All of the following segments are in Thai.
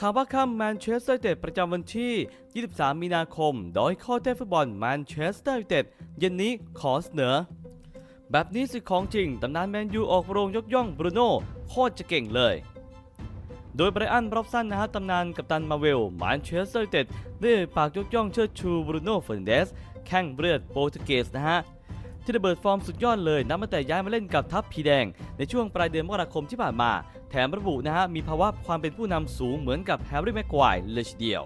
ข่าวว่าค่ำแมนเชสเตอร์ยูไนเต็ดประจำวันที่ 23 มีนาคม โดยข้อเต้ฟุตบอลแมนเชสเตอร์ยูไนเต็ดเย็นนี้ขอเสนอ แบบนี้สิของจริง ตำนานแมนยูออกโรงยกย่องบรูโน่โคตรจะเก่งเลย โดยไบรอันรอบสันนะฮะตำนานกัปตันมาเวลแมนเชสเตอร์ยูไนเต็ดได้ปากยกย่องเชิดชูบรูโน่เฟร์นันเดสแข้งเลือดโปรตุเกสนะฮะ ที่ระเบิดฟอร์มสุดยอดเลยนับตั้งแต่ย้ายมาเล่นกับทัพพีแดง ในช่วงปลายเดือนมกราคมที่ผ่านมา แถมระบุนะฮะมีภาวะความเป็นผู้นำสูงเหมือนกับแฮร์รี่แม็กควายเลยทีเดียว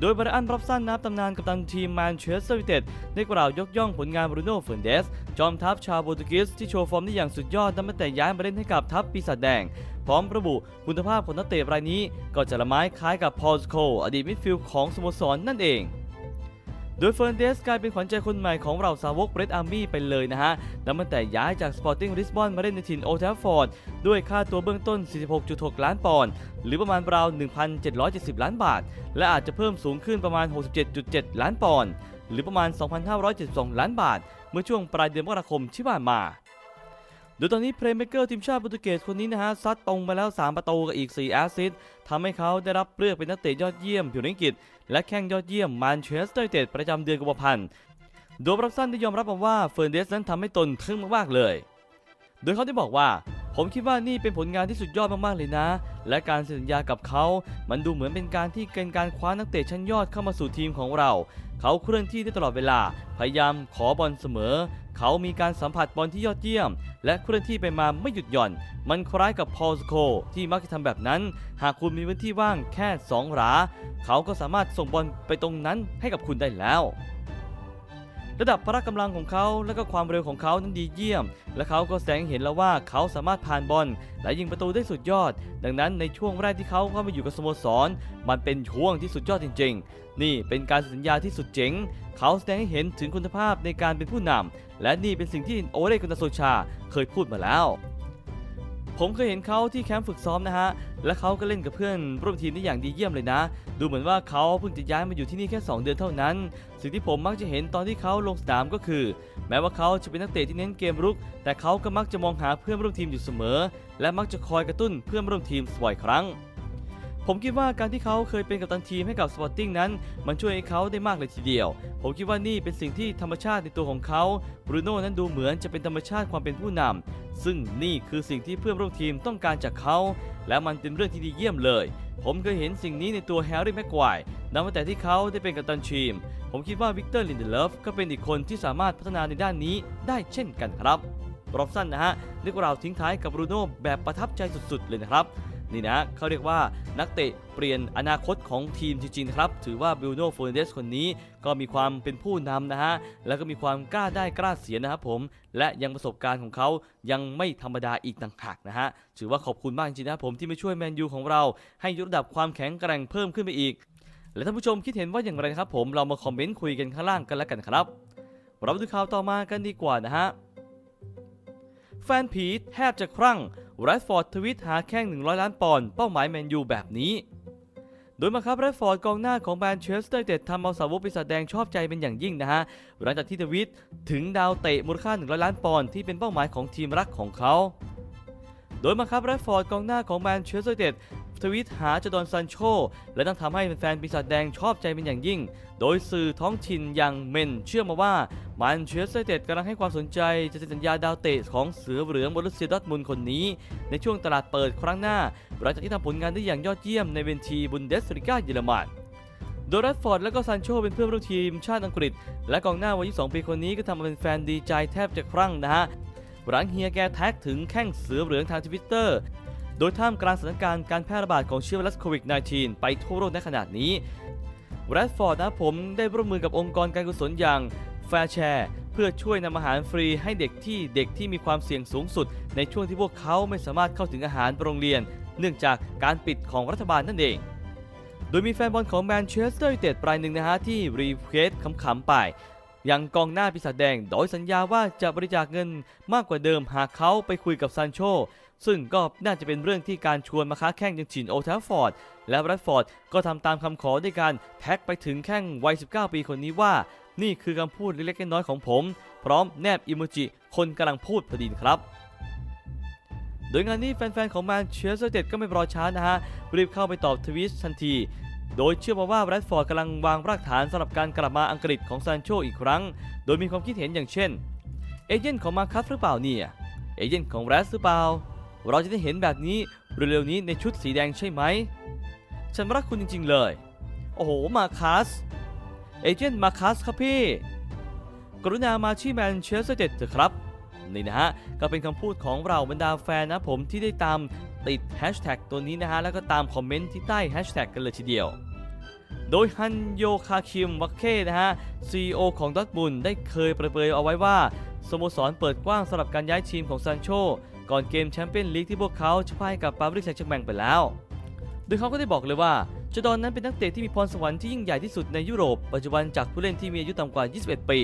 โดยบรอันรับสั้นนับตำนานกัปตันทีมแมนเชสเตอร์ยูไนเต็ดได้กล่าวยกย่องผลงานบรูโน่เฟร์นเดส จอมทัพชาวโปรตุเกสที่โชว์ฟอร์มได้อย่างสุดยอดนับตั้งแต่ย้ายมาเล่นให้กับทัพปีศาจแดง พร้อมระบุคุณภาพของนักเตะรายนี้ ก็จะละไม้คล้ายกับพอลสโค อดีตมิดฟิลด์ของสโมสรนั่นเอง โดยเฟอร์นเดสกลายเป็นขวัญใจคนใหม่ของเราสาวกเบรดอาร์มี่ไปเลยนะฮะนับตั้งแต่ย้ายจากสปอร์ติ้งริสบอนมาเล่นในถิ่นโอทฟฟอร์ด ด้วยค่าตัวเบื้องต้น 46.6 ล้านปอนด์ หรือประมาณราว 1,770 ล้านบาท และอาจจะเพิ่มสูงขึ้นประมาณ 67.7 ล้านปอนด์ หรือประมาณ 2,572 ล้านบาท เมื่อช่วงปลายเดือนมกราคมที่ผ่านมา โดยตอนนี้เพลย์เมเกอร์ทีมชาติโปรตุเกสคนนี้นะฮะซัดตรงไปแล้ว 3 ประตูกับอีก 4 แอสซิสต์ทำให้เขาได้รับเลือกเป็นนักเตะยอดเยี่ยมผิวอังกฤษและแข้งยอดเยี่ยมแมนเชสเตอร์ยูไนเต็ดประจำเดือนกุมภาพันธ์โดยรับสั้นได้ยอมรับมาว่าเฟอร์นเดสนั้นทำให้ตนทึ่งมากๆเลย โดยเขาได้บอกว่าผมคิดว่านี่เป็นผลงานที่สุดยอดมากๆเลยนะ และการเซ็นสัญญากับเขา มันดูเหมือนเป็นการที่เกณฑ์การคว้านักเตะชั้นยอดเข้ามาสู่ทีมของเรา เขาเคลื่อนที่ได้ตลอดเวลา พยายามขอบอลเสมอ เขามีการสัมผัสบอลที่ยอดเยี่ยม และเคลื่อนที่ไปมาไม่หยุดหย่อน มันคล้ายกับพอลสโคที่มักจะทำแบบนั้น หากคุณมีพื้นที่ว่างแค่ 2หราเขาก็สามารถส่งบอลไปตรงนั้นให้กับคุณได้แล้ว ระดับพละกำลังของเขาและก็ความเร็วของเขานั้นดีเยี่ยม และเขาก็แสดงเห็นแล้วว่าเขาสามารถผ่านบอลและยิงประตูได้สุดยอด ดังนั้นในช่วงแรกที่เขาเข้ามาอยู่กับสโมสร มันเป็นช่วงที่สุดยอดจริง ๆ นี่เป็นการสัญญาที่สุดเจ๋ง เขาแสดงให้เห็นถึงคุณภาพในการเป็นผู้นำและนี่เป็นสิ่งที่โอเรกุนตาโซชาเคยพูดมาแล้ว ผมเคยเห็นเขาที่แคมป์ฝึกซ้อมนะฮะ และเขาก็เล่นกับเพื่อนร่วมทีมได้อย่างดีเยี่ยมเลยนะ ดูเหมือนว่าเขาเพิ่งจะย้ายมาอยู่ที่นี่แค่ 2 เดือนเท่านั้น สิ่งที่ผมมักจะเห็นตอนที่เขาลงสนามก็คือ แม้ว่าเขาจะเป็นนักเตะที่เน้นเกมรุก แต่เขาก็มักจะมองหาเพื่อนร่วมทีมอยู่เสมอ และมักจะคอยกระตุ้นเพื่อนร่วมทีมบ่อยครั้ง ผมคิดว่าการที่เขาเคยเป็นกัปตันทีมให้กับสปอร์ติ้งนั้น มันช่วยให้เขาได้มากเลยทีเดียว ผมคิดว่านี่เป็นสิ่งที่ธรรมชาติในตัวของเขาบรูโน่นั้นดูเหมือนจะเป็นธรรมชาติความเป็นผู้นำซึ่งนี่คือสิ่งที่เพื่อนร่วมทีมต้องการจากเขา และมันเป็นเรื่องที่ดีเยี่ยมเลย ผมเคยเห็นสิ่งนี้ในตัวแฮร์รี่แม็กควายนับตั้งแต่ที่เขาได้เป็นกัปตันทีม ผมคิดว่าวิกเตอร์ลินเดเลฟก็เป็นอีกคนที่สามารถพัฒนาในด้านนี้ได้เช่นกันครับรอบสั้นนะฮะเรียกว่าเราทิ้งท้ายกับบรูโน่แบบประทับใจสุดๆเลยนะครับ นี่นะเขาเรียกว่านักเตะเปลี่ยนอนาคตของทีมจริงๆนครับ ถือว่าบิลโน่ฟอร์นันเดสคนนี้ก็มีความเป็นผู้นำนะฮะ แล้วก็มีความกล้าได้กล้าเสียนะครับผม และยังประสบการณ์ของเขายังไม่ธรรมดาอีกต่างหากนะฮะ ถือว่าขอบคุณมากจริงๆนะครับผมที่มาช่วยแมนยูของเรา ให้ยกระดับความแข็งแกร่งเพิ่มขึ้นไปอีก และท่านผู้ชมคิดเห็นว่าอย่างไรครับผมเรามาคอมเมนต์คุยกันข้างล่างกันแล้วกันครับเรามาดูข่าวต่อมากันดีกว่านะฮะแฟนผีแทบจะครั่ง แรดฟอร์ดทวิตหาแข้ง 100 ล้านปอนด์เป้าหมายแมนยูแบบนี้ โดยมาครับแรดฟอร์ดกองหน้าของแมนเชสเตอร์ยูไนเต็ดทำเอาสาวกปีศาจแดงชอบใจเป็นอย่างยิ่งนะฮะ หลังจากที่ทวิตถึงดาวเตะมูลค่า 100 ล้านปอนด์ที่เป็นเป้าหมายของทีมรักของเขา โดยมาครับแรดฟอร์ดกองหน้าของแมนเชสเตอร์ยูไนเต็ดทวิตหาจดอนซันโช และต้องทำให้แฟนปีศาจแดงชอบใจเป็นอย่างยิ่ง โดยสื่อท้องถิ่นอย่างเมนเชื่อมาว่าแมนเชสเตอร์ยูไนเต็ดกำลังให้ความสนใจจะเซ็นสัญญาดาวเตะของเสือเหลืองบรุสเซียดอร์ทมุนคนนี้ ในช่วงตลาดเปิดครั้งหน้า หลังจากที่ทำผลงานได้อย่างยอดเยี่ยมในเวนทีบุนเดสลิกาเยอรมันโดยแรดฟอร์ดและก็ซันโชเป็นเพื่อนร่วมทีมชาติอังกฤษ และกองหน้าวัย22ปีคนนี้ก็ทำเอาเป็นแฟนดีใจแทบจะครั่งนะฮะ หลังเฮียแกแท็กถึงแข้งเสือเหลืองทางทวิตเตอร์โดยท่ามกลางสถานการณ์การแพร่ระบาดของเชื้อไวรัสโควิด -19 ไปทั่วโลกในขณะนี้แรดฟอร์ดนะผมได้ร่วมมือกับองค์กรการกุศลอย่างแฟร์แชร์เพื่อช่วยนำอาหารฟรีให้เด็กที่เด็กที่มีความเสี่ยงสูงสุด ในช่วงที่พวกเขาไม่สามารถเข้าถึงอาหารโรงเรียน เนื่องจากการปิดของรัฐบาลนั่นเอง โดยมีแฟนบอลของแมนเชสเตอร์ยูไนเต็ดรายหนึ่งนะฮะที่รีเควสขำๆไป ยังกองหน้าปีศาจแดงโดยสัญญาว่าจะบริจาคเงินมากกว่าเดิมหากเขาไปคุยกับซันโช ซึ่งก็น่าจะเป็นเรื่องที่การชวนมาค้าแข่งยังชินโอทฟฟอร์ด และแรดฟอร์ดก็ทำตามคำขอด้วยการแท็กไปถึงแข้งวัย 19 ปีคนนี้ว่า นี่คือคำพูดเล็กๆน้อยๆของผม พร้อมแนบอิโมจิคนกำลังพูดพอดีครับโดยงานนี้แฟนๆ ของแมนเชสเตอร์เต็ดก็ไม่รอช้านะฮะ รีบเข้าไปตอบทวิตทันที โดยเชื่อมาว่าแรดฟอร์ดกำลังวางรากฐานสำหรับการกลับมาอังกฤษของซานโชอีกครั้ง โดยมีความคิดเห็นอย่างเช่น เอเจนต์ของมาคัสหรือเปล่าเนี่ย เอเจนต์ของแรดหรือเปล่า เราจะได้เห็นแบบนี้เร็วๆนี้ในชุดสีแดงใช่ไหม ฉันรักคุณจริง ๆ เลย โอ้โห มาคัส เอเจนต์มาคัสครับพี่ กรุณามาที่แมนเชสเตอร์เต็ดเถอะครับ นี่นะฮะ ก็เป็นคำพูดของเราบรรดาแฟนนะผมที่ได้ตาม ติดแฮชแท็กตัวนี้นะฮะ แล้วก็ตามคอมเมนต์ที่ใต้แฮชแท็กกันเลยทีเดียว โดยฮันโยคาคิมวักเคนะฮะ CEO ของดอทมุนได้เคยเปรยเอาไว้ว่า สโมสรเปิดกว้างสำหรับการย้ายทีมของซานโชก่อนเกมแชมเปี้ยนลีกที่พวกเขาจะพ่ายกับปารีสแซงต์แชร์แมงไปแล้ว โดยเขาก็ได้บอกเลยว่าจดอนนั้นเป็นนักเตะที่มีพรสวรรค์ที่ยิ่งใหญ่ที่สุดในยุโรป ปัจจุบันจากผู้เล่นที่มีอายุต่ำกว่า 21 ปี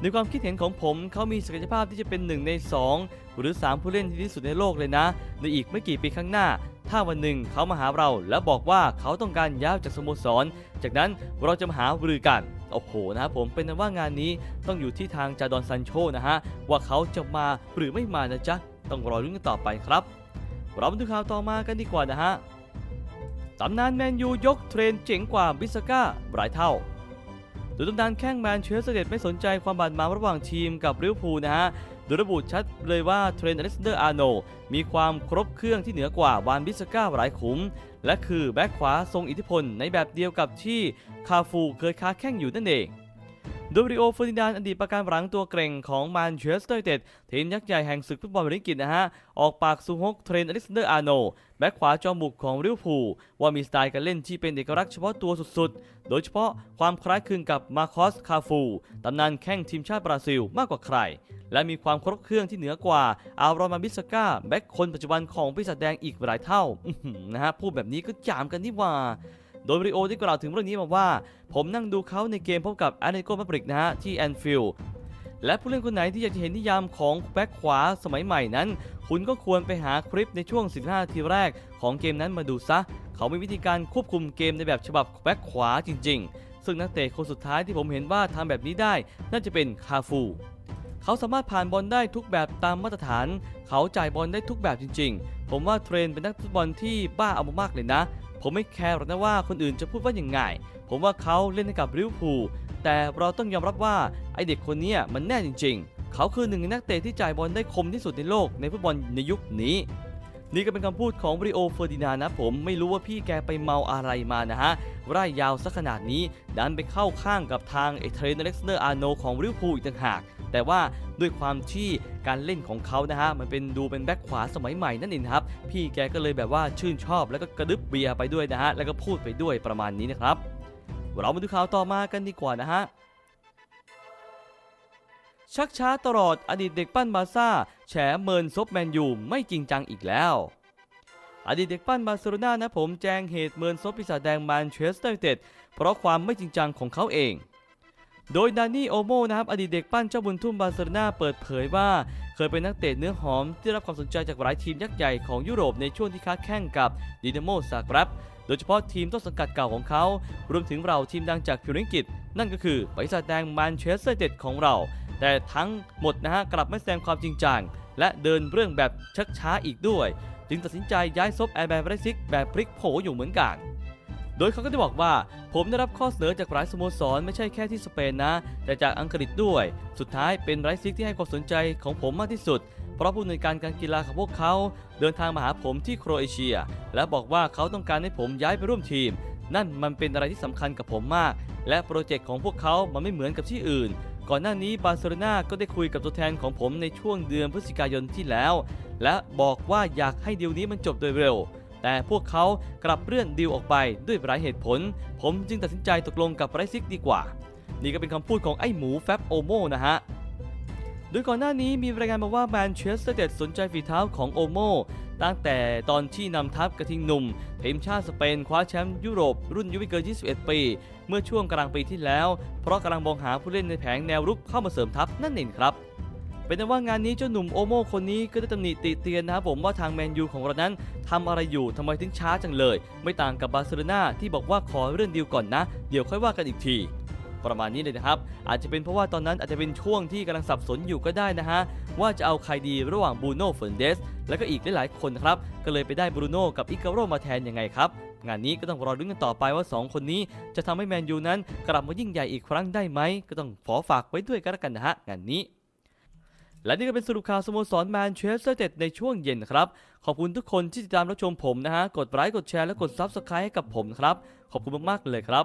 ในความคิดเห็นของผมเขามีศักยภาพที่จะเป็นหนึ่งใน 2 หรือ 3 ผู้เล่นที่ดีที่สุดในโลกเลยนะ ในอีกไม่กี่ปีข้างหน้า ถ้าวันหนึ่งเขามาหาเราแล้วบอกว่าเขาต้องการย้ายจากสโมสร จากนั้นเราจะมาหารือกันโอ้โหนะครับผมเป็นนั้นว่างานนี้ต้องอยู่ที่ทางจาดอนซันโชนะฮะว่าเขาจะมาหรือไม่มานะจ๊ะต้องรอรุ้นกันต่อไปครับ เรามาดูข่าวต่อมากันดีกว่านะฮะตำนานแมนยูยกเทรนเจ๋งกว่าบิสก้าหลายเท่า โดยตำนานแข้งแมนเชสเตอร์ยูไนเต็ดไม่สนใจความบาดหมางระหว่างทีมกับลิเวอร์พูลนะฮะโดยระบุชัดเลยว่าเทรนด์อเล็กซานเดอร์อาร์โนมีความครบเครื่องที่เหนือกว่าวานบิสก้าหลายขุม และคือแบ็คขวาทรงอิทธิพลในแบบเดียวกับที่คาฟูเคยค้าแข้งอยู่นั่นเอง โดยบริโอเฟอร์ดินานอดีตประการหลังตัวเกรงของแมนเชสเตอร์ยูไนเต็ดทีมยักษ์ใหญ่แห่งศึกฟุตบอลอังกฤษนะฮะ ออกปากซูฮกเทรนอล็กซานเดอร์อาโนแบ็คขวาจอมบุกของลิวพูว่ามีสไตล์การเล่นที่เป็นเอกลักษณ์เฉพาะตัวสุดๆ โดยเฉพาะความคล้ายคลึงกับมาคอสคาฟูตำนานแข้งทีมชาติบราซิลมากกว่าใคร และมีความครบเครื่องที่เหนือกว่าอารอนมาบิสก้าแบ็คคนปัจจุบันของปีศาจแดงอีกหลายเท่านะฮะพูดแบบนี้ก็จามกันนี่ว่า โดยบริโอได้กล่าวถึงเรื่องนี้มาว่า ผมนั่งดูเขาในเกมพบกับแอตเลติโกมาดริดนะฮะที่แอนฟิลด์และผู้เล่นคนไหนที่อยากจะเห็นนิยามของแบ็คขวาสมัยใหม่นั้น คุณก็ควรไปหาคลิปในช่วง 15 นาทีแรกของเกมนั้นมาดูซะ เขามีวิธีการควบคุมเกมในแบบฉบับแบ็คขวาจริง ๆ ซึ่งนักเตะคนสุดท้ายที่ผมเห็นว่าทำแบบนี้ได้น่าจะเป็นคาฟู เขาสามารถผ่านบอลได้ทุกแบบตามมาตรฐาน เขาจ่ายบอลได้ทุกแบบจริง ๆ ผมว่าเทรนเป็นนักฟุตบอลที่บ้าเอามากๆเลยนะ ผมไม่แคร์หรอกนะว่าคนอื่นจะพูดว่าอย่างไง ผมว่าเขาเล่นให้กับลิเวอร์พูลแต่เราต้องยอมรับว่าไอเด็กคนนี้มันแน่จริง ๆ เขาคือหนึ่งในนักเตะที่จ่ายบอลได้คมที่สุดในโลกในฟุตบอลในยุคนี้ นี่ก็เป็นคำพูดของบริโอเฟอร์ดินานะผมไม่รู้ว่าพี่แกไปเมาอะไรมานะฮะร่ายยาวสักขนาดนี้ดันไปเข้าข้างกับทางไอเทรนเล็กซานเดอร์อาร์โนของลิเวอร์พูลอีกต่างหาก แต่ว่าด้วยความที่การเล่นของเขานะฮะมันเป็นดูเป็นแบ็คขวาสมัยใหม่นั่นเองครับพี่แกก็เลยแบบว่าชื่นชอบแล้วก็กระดึบเบียร์ไปด้วยนะฮะแล้วก็พูดไปด้วยประมาณนี้นะครับเรามาดูข่าวต่อมากันดีกว่านะฮะชักช้าตลอดอดีตเด็กปั้นบาซ่า แฉเมินซบแมนยูไม่จริงจังอีกแล้ว อดีตเด็กปั้นบาร์เซโลนานะผมแจ้งเหตุเมินซบปีศาจแดงแมนเชสเตอร์ยูไนเต็ดเพราะความไม่จริงจังของเขาเอง โดยดานี่โอโมนะครับอดีตเด็กปั้นเจ้าบุญทุ่มบาร์เซโลนาเปิดเผยว่าเคยเป็นนักเตะเนื้อหอมที่รับความสนใจจากหลายทีมยักษ์ใหญ่ของยุโรปในช่วงที่ค้าแข่งกับดินาโมซาครับโดยเฉพาะทีมต้นสังกัดเก่าของเขา รวมถึงเราทีมดังจากพิวริงกิตนั่นก็คือปีศาจแดงแมนเชสเตอร์ยูไนเต็ดของเรา แต่ทั้งหมดนะฮะกลับไม่แสดงความจริงจังและเดินเรื่องแบบชักช้าอีกด้วย จึงตัดสินใจย้ายซบแอร์แบร์ไรซิกแบบพลิกโผอยู่เหมือนกัน โดยเขาก็ได้บอกว่า ผมได้รับข้อเสนอจากหลายสโมสรไม่ใช่แค่ที่สเปนนะ แต่จากอังกฤษด้วย สุดท้ายเป็นไรซิกที่ให้ความสนใจของผมมากที่สุด เพราะผู้อำนการการกีฬาของพวกเขา เดินทางมาหาผมที่โครเอเชีย และบอกว่าเขาต้องการให้ผมย้ายไปร่วมทีม นั่นมันเป็นอะไรที่สำคัญกับผมมาก และโปรเจกต์ของพวกเขามันไม่เหมือนกับที่อื่น ก่อนหน้านี้บาร์เซโลนาก็ได้คุยกับตัวแทนของผมในช่วงเดือนพฤศจิกายนที่แล้ว และบอกว่าอยากให้ดีลนี้มันจบโดยเร็ว แต่พวกเขากลับเลื่อนดีลออกไปด้วยหลายเหตุผล ผมจึงตัดสินใจตกลงกับไรซิกดีกว่า นี่ก็เป็นคำพูดของไอ้หมูแฟบโอโมนะฮะโดยก่อนหน้านี้มีรายงานมาว่าแมนเชสเตอร์ยูไนเต็ดสนใจฝีเท้าของโอโมตั้งแต่ตอนที่นำทัพกระทิงหนุ่มทีมชาติสเปนคว้าแชมป์ยุโรป รุ่นอายุไม่เกิน 21 ปี เมื่อช่วงกลางปีที่แล้ว เพราะกำลังมองหาผู้เล่นในแผงแนวรุกเข้ามาเสริมทัพนั่นเองครับ เป็นแต่ว่างานนี้เจ้าหนุ่มโอโมคนนี้ก็ได้ตำหนิติเตียนนะครับผมว่าทางแมนยูของเรานั้นทำอะไรอยู่ทำไมถึงช้าจังเลย ไม่ต่างกับบาร์เซโลนาที่บอกว่าขอเรื่องดีลก่อนนะ เดี๋ยวค่อยว่ากันอีกทีประมาณนี้เลยนะครับ อาจจะเป็นเพราะว่าตอนนั้นอาจจะเป็นช่วงที่กำลังสับสนอยู่ก็ได้นะฮะ ว่าจะเอาใครดีระหว่างบูโน่เฟร์นเดส แล้วก็อีกหลายๆคนครับ ก็เลยไปได้บูโน่กับอิกาโรมาแทนยังไงครับ งานนี้ก็ต้องรอรุ้นกันต่อไปว่า 2 คนนี้จะทำให้แมนยูนั้นกลับมายิ่งใหญ่อีกครั้งได้ไหมก็ต้องขอฝากไว้ด้วยกันแล้วกันนะฮะงานนี้ และนี่ก็เป็นสรุปข่าวสโมสรแมนเชสเตอร์เต็ดในช่วงเย็นครับ ขอบคุณทุกคนที่ติดตามรับชมผมนะฮะ กดไลค์กดแชร์และกดซับสไครต์ให้กับผมครับ ขอบคุณมากๆเลยครับ